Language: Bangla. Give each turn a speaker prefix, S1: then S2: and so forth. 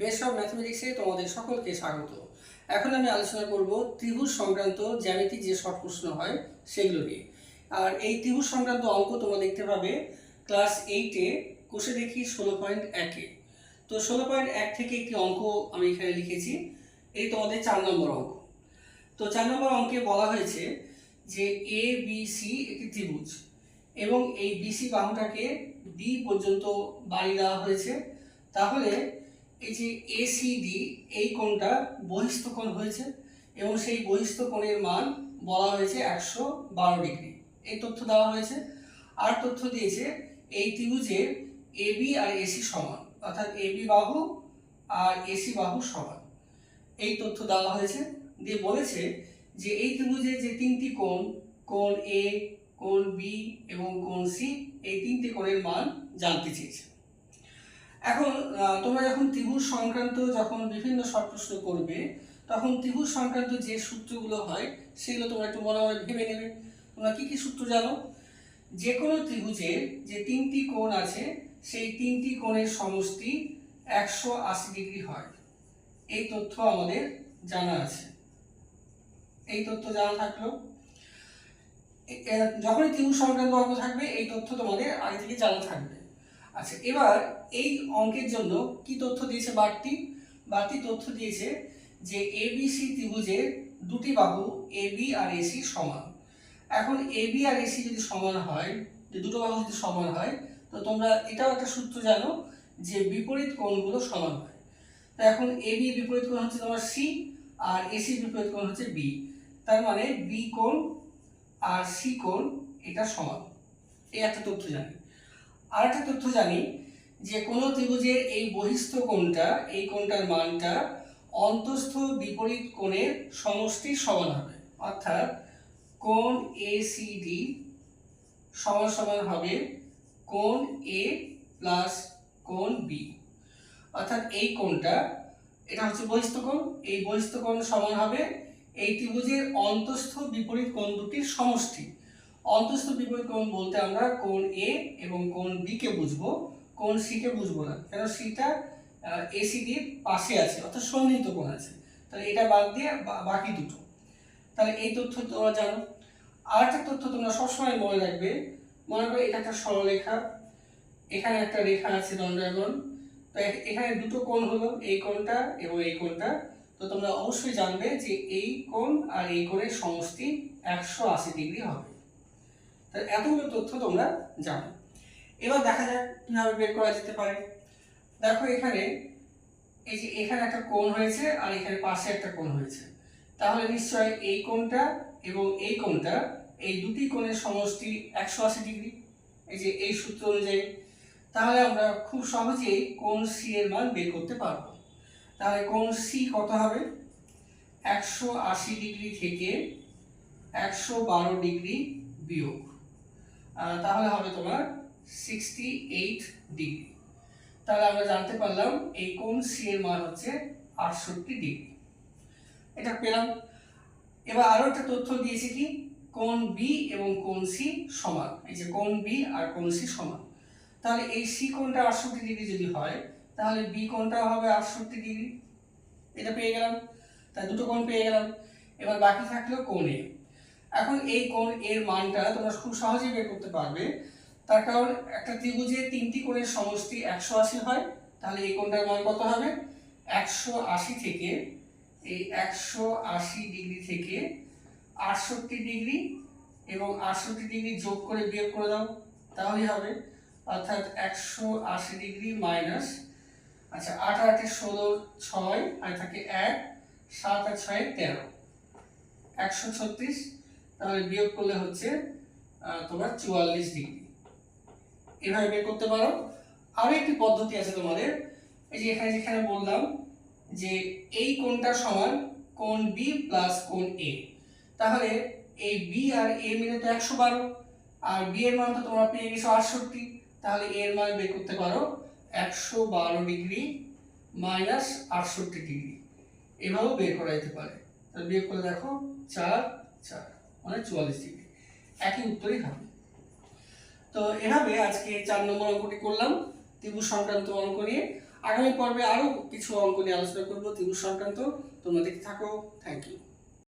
S1: বেস্ট অফ ম্যাথমেটিক্সে তোমাদের সকলকে স্বাগত। এখন আমি আলোচনা করব ত্রিভুজ সংক্রান্ত জ্যামিতিক যে শর্ট প্রশ্ন হয় সেগুলো নিয়ে। আর এই ত্রিভুজ সংক্রান্ত অঙ্ক তোমরা দেখতে পাবে ক্লাস এইটে কোষে দেখি ষোলো পয়েন্ট একে তো ষোলো পয়েন্ট এক থেকে একটি অঙ্ক আমি এখানে লিখেছি। এই তোমাদের চার নম্বর অঙ্ক। তো চার নম্বর অঙ্কে বলা হয়েছে যে এ বি সি একটি ত্রিভুজ এবং এই বিসি বাহুটাকে ডি পর্যন্ত বাড়ি দেওয়া হয়েছে। তাহলে এই যে এসিডি এই কোণটা বহিস্থ কোণ হয়েছে এবং সেই বহিস্থ কোণের মান বলা হয়েছে একশো বারো ডিগ্রি। এই তথ্য দেওয়া হয়েছে। আর তথ্য দিয়েছে এই ত্রিভুজের এবি আর এসি সমান, অর্থাৎ এবি বাহু আর এসি বাহু সমান। এই তথ্য দেওয়া হয়েছে। দিয়ে বলেছে যে এই ত্রিভুজের যে তিনটি কোণ কোণ এ কোণ বি এবং কোণ সি এই তিনটি কোণের মান জানতে চেয়েছে। এখন তোমরা যখন ত্রিভুজ সংক্রান্ত যখন বিভিন্ন শর্ট প্রশ্ন করবে, তখন ত্রিভুজ সংক্রান্ত যে সূত্রগুলো হয়, সেগুলো তোমরা একটু মনে মনে ভেবে নেবে। তোমরা কি কি সূত্র জানো? যে কোনো ত্রিভুজের যে তিনটি কোণ আছে, সেই তিনটি কোণের সমষ্টি একশো আশি ডিগ্রি হয়। এই তথ্য আমাদের জানা আছে। এই তথ্য জানা থাকল। যখনই ত্রিভুজ সংক্রান্ত অঙ্ক থাকবে, এই তথ্য তোমাদের আগে থেকে জানা থাকবে। আচ্ছা এবার এই অঙ্কের জন্য কি তথ্য দিয়েছে বাড়তি বাড়তি তথ্য দিয়েছে যে এবিসি ত্রিভুজের দুটি বাহু এবি আর এসি সমান। এখন এবি আর এসি যদি সমান হয়, যে দুটো বাহু যদি সমান হয়, তো তোমরা এটাও একটা সূত্র জানো যে বিপরীত কোণগুলো সমান হয়। তো এখন এ এবি বিপরীত কোণ হচ্ছে তোমার সি আর এসি বিপরীত কোণ হচ্ছে বি তার মানে বি কোণ আর সি কোণ এটা সমান। এই একটা তথ্য জানি। আর একটা তথ্য জানি, যে কোনো ত্রিভুজের এই বহিস্থ কোণটা, এই কোণটার মানটা অন্তস্থ বিপরীত কোণের সমষ্টির সমান হবে। অর্থাৎ কোণ এ সি ডি সমান সমান হবে কোণ এ প্লাস কোণ বি অর্থাৎ এই কোণটা, এটা হচ্ছে বহিস্থ কোণ, এই বহিস্থ কোণ সমান হবে এই ত্রিভুজের অন্তস্থ বিপরীত কোণ দুটির সমষ্টি। অন্তস্থ বিপরীত কোণ বলতে আমরা কোণ এ এবং কোণ বি কে বুঝব, কোণ সি কে বুঝব না, কেন সিটা এসিডির পাশে আছে, অর্থাৎ সন্নিহিত কোণ আছে। তাহলে এটা বাদ দিয়ে বাকি দুটো। তাহলে এই তথ্য তোমরা জানো। আর একটা তথ্য তোমরা সবসময় মনে রাখবে, মনে করো এটা একটা সরলরেখা, এখানে একটা রেখা আছে দণ্ডায়মান, তো এখানে দুটো কোণ হলো, এই কোণটা এবং এই কোণটা। তো তোমরা অবশ্যই জানবে যে এই কোণ আর এই কোণের সমষ্টি একশো আশি ডিগ্রি হবে। তাহলে এতগুলো তথ্য তোমরা জানো। এবার দেখা যাক কীভাবে বের করা যেতে পারে। দেখো এখানে, এই যে এখানে একটা কোণ হয়েছে আর এখানে পাশে একটা কোণ হয়েছে। তাহলে নিশ্চয় এই কোণটা এবং এই কোণটা, এই দুটি কোণের সমষ্টি একশো আশি ডিগ্রি, এই যে এই সূত্র অনুযায়ী। তাহলে আমরা খুব সহজেই কোণ সি এর মান বের করতে পারব। তাহলে কোণ সি কত হবে? একশো আশি ডিগ্রি থেকে একশো বারো ডিগ্রি বিয়োগ। তাহলে হবে তোমার সিক্সটি এইট ডিগ্রি তাহলে আমরা জানতে পারলাম এই কোণ সি এর মান হচ্ছে আটষট্টি ডিগ্রি এটা পেলাম। এবার আরও একটা তথ্য দিয়েছে কি? কোণ বি এবং কোণ সি সমান? এই যে কোণ বি আর কোণ সি সমান। তাহলে এই সি কোণটা আটষট্টি ডিগ্রি যদি হয়, তাহলে বি কোণটাও হবে আটষট্টি ডিগ্রি এটা পেয়ে গেলাম। তাই দুটো কোণ পেয়ে গেলাম। এবার বাকি থাকল কোণ এ এখন এই কোণ এর মানটা তোমরা খুব সহজেই বের করতে পারবে। তার কারণ একটা ত্রিভুজের তিনটি কোণের সমষ্টি একশো আশি হয়, তাহলে এই কোণটার মান কত হবে? একশো আশি থেকে এই একশো আশি ডিগ্রি থেকে আটষট্টি ডিগ্রি এবং আটষট্টি ডিগ্রি যোগ করে বিয়োগ করে দাও, তাহলেই হবে। অর্থাৎ একশো আশি ডিগ্রি মাইনাস আচ্ছা আট আটে ষোলো ছয়, আর থাকে এক, সাত আর ছয় তেরো। একশো ছত্রিশ তাহলে বিয়োগ করলে হচ্ছে তোমার চুয়াল্লিশ ডিগ্রি এভাবে বের করতে পারো। আরও একটি পদ্ধতি আছে তোমাদের, এই যে এখানে যেখানে বললাম যে এই কোণটা সমান কোণ বি প্লাস কোণ এ তাহলে এই বি আর এ মিলে তো একশো বারো, আর বি এর মান তো তোমরা পেয়ে গেছো আটষট্টি। তাহলে এর মান বের করতে পারো একশো বারো ডিগ্রি মাইনাস আটষট্টি ডিগ্রি এভাবেও বের করা যেতে পারে। তাহলে বিয়োগ করে দেখো, চার চার। মানে চুয়াল্লিশ ডিগ্রি। একই উত্তরই হবে। তো এভাবে আজকে চার নম্বর অঙ্কটি করলাম, ত্রিভুজ সংক্রান্ত অঙ্ক নিয়ে। আগামী পর্বে আরও কিছু অঙ্ক নিয়ে আলোচনা করব, ত্রিভুজ সংক্রান্ত। তোমরা দেখতে থাকো। Thank you